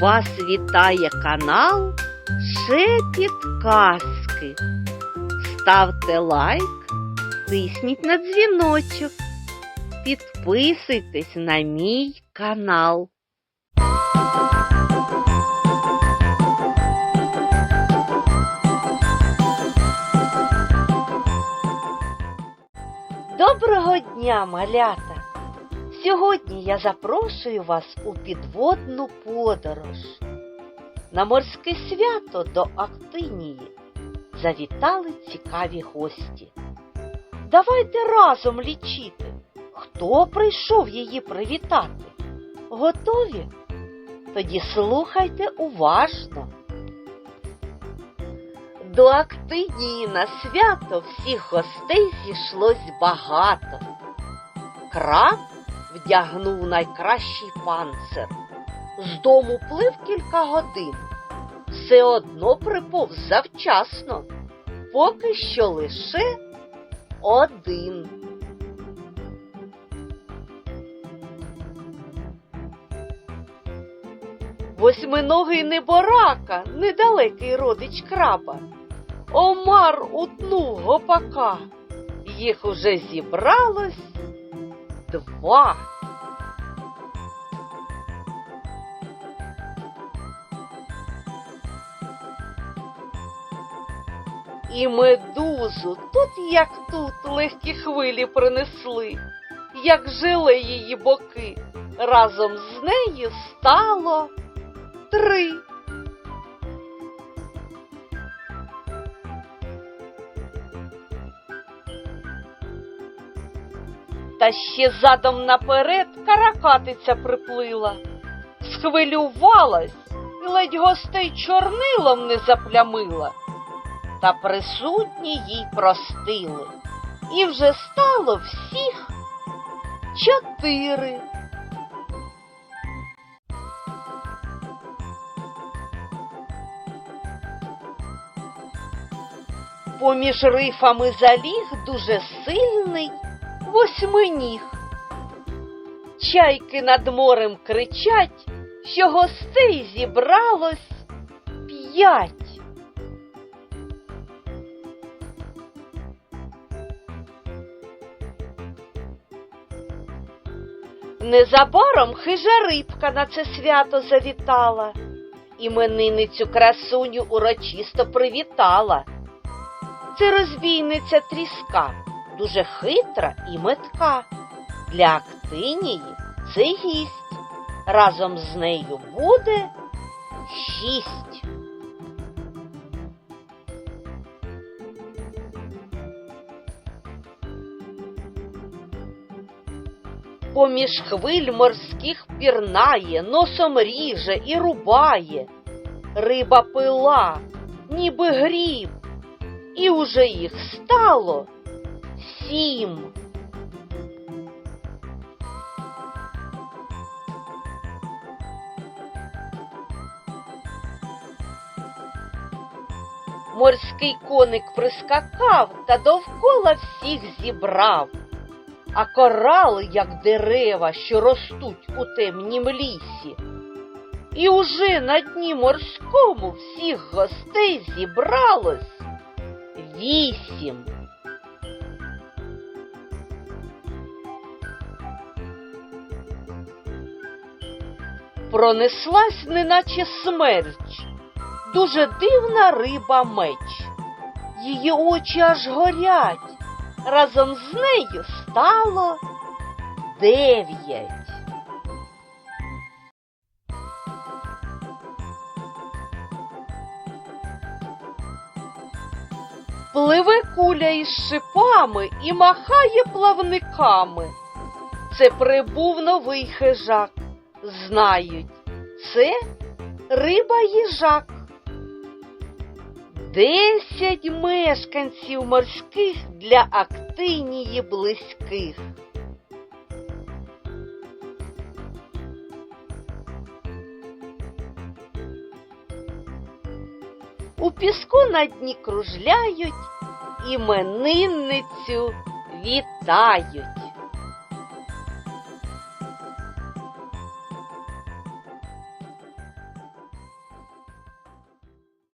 Вас вітає канал Шепіт Казки. Ставте лайк, тисніть на дзвіночок, підписуйтесь на мій канал. Доброго дня, малята! Сьогодні я запрошую вас у підводну подорож. На морське свято до Актинії завітали цікаві гості. Давайте разом лічити, хто прийшов її привітати. Готові? Тоді слухайте уважно. До Актинії на свято всіх гостей зійшлось багато. Краб вдягнув найкращий панцир. З дому плив кілька годин. Все одно приповз завчасно, поки що лише один. Восьминогий неборака, недалекий родич краба. Омар утнув гопака. Їх уже зібралось два. І медузу тут, як тут, легкі хвилі принесли, як жили її боки, разом з нею стало три. Та ще задом наперед каракатиця приплила, схвилювалась і ледь гостей чорнилом не заплямила. Та присутні їй простили, і вже стало всіх чотири. Поміж рифами заліг дуже сильний восьминіг. Чайки над морем кричать, що гостей зібралось п'ять. Незабаром хижа рибка на це свято завітала, іменинницю красуню урочисто привітала. Це розбійниця тріска, дуже хитра і метка. Для Актинії це гість. Разом з нею буде шість. Поміж хвиль морських пірнає, носом ріже і рубає. Риба пила, ніби гріб, і уже їх стало сім. Морський коник прискакав та довкола всіх зібрав, а корали, як дерева, що ростуть у темнім лісі. І уже на дні морському всіх гостей зібралось вісім. Пронеслась, неначе смерч, дуже дивна риба меч. Її очі аж горять. Разом з нею стало дев'ять. Пливе куля із шипами і махає плавниками. Це прибув новий хижак. Знають, це риба їжак. Десять мешканців морських для Актинії близьких. У піску на дні кружляють, іменинницю вітають.